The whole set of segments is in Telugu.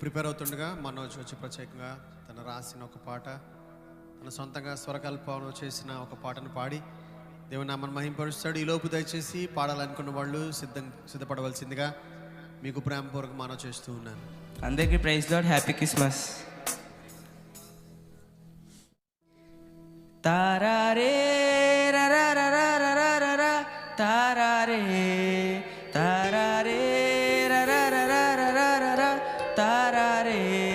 ప్రిపేర్ అవుతుండగా మనోజ్ వచ్చి ప్రత్యేకంగా తను రాసిన ఒక పాట తన సొంతంగా స్వరకల్పన చేసిన ఒక పాటను పాడి దేవుని నామను మహింపరుస్తాడు. ఈలోపు దయచేసి పాడాలనుకున్న వాళ్ళు సిద్ధం సిద్ధపడవలసిందిగా మీకు ప్రేమపూర్వక మనవి చేస్తూ ఉన్నాను. అందరికీ ప్రైజ్ లాడ్ హ్యాపీ క్రిస్మస్ తారారే tarare.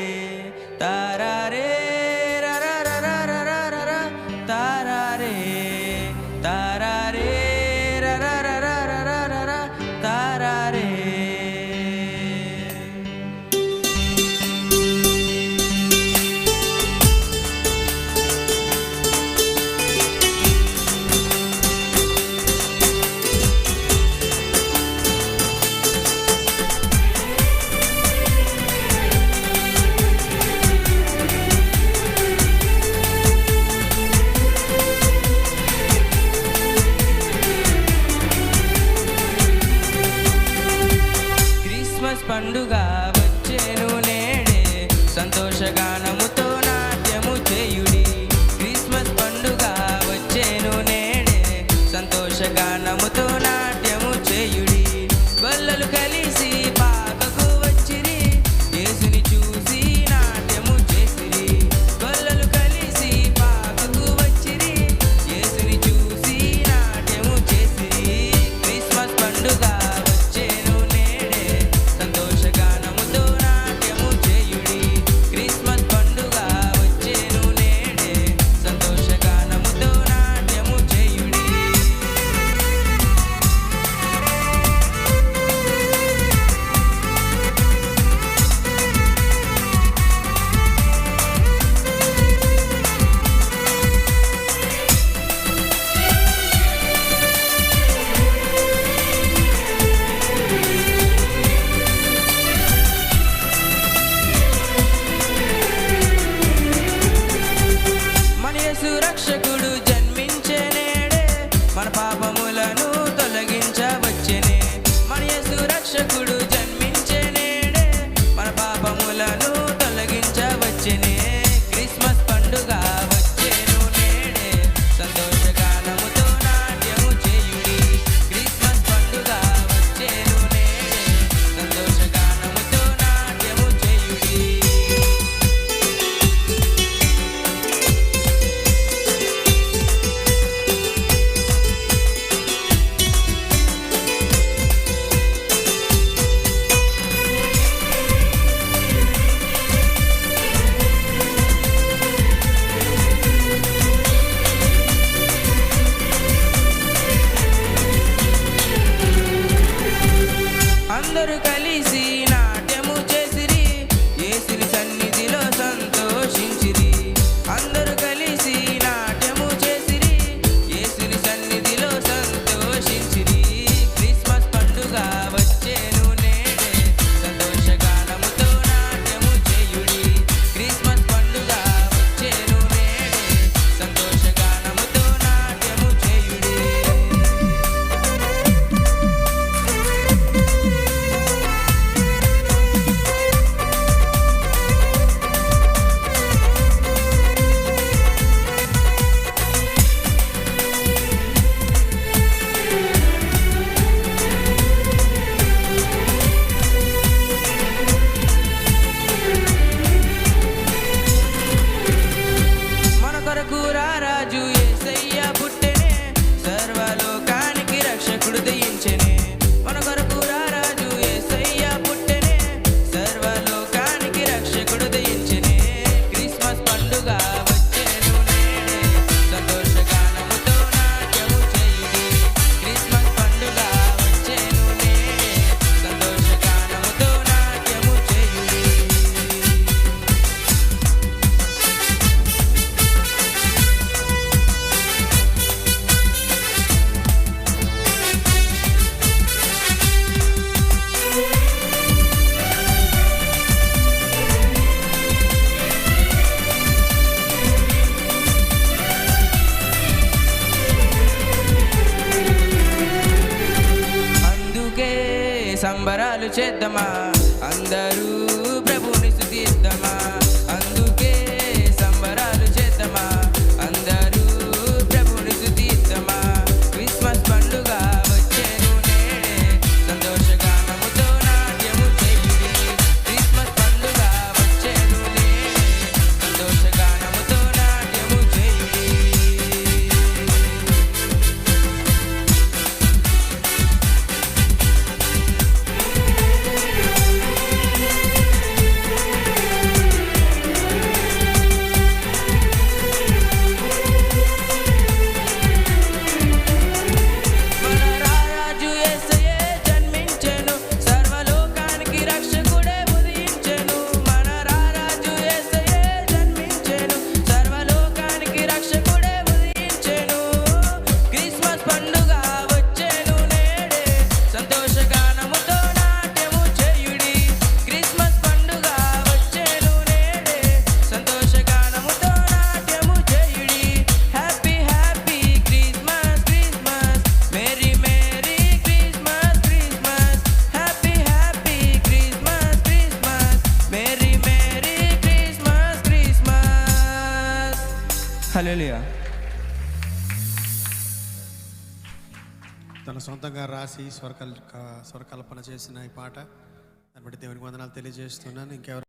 సంబరాలు చేద్దామా? అందరూ హలెలుయా తన సొంతంగా రాసి స్వరకల్ స్వరకల్పన చేసిన ఈ పాట. దాన్ని బట్టి దేవునికి వందనాలు తెలియజేస్తున్నాను. ఇంకెవరు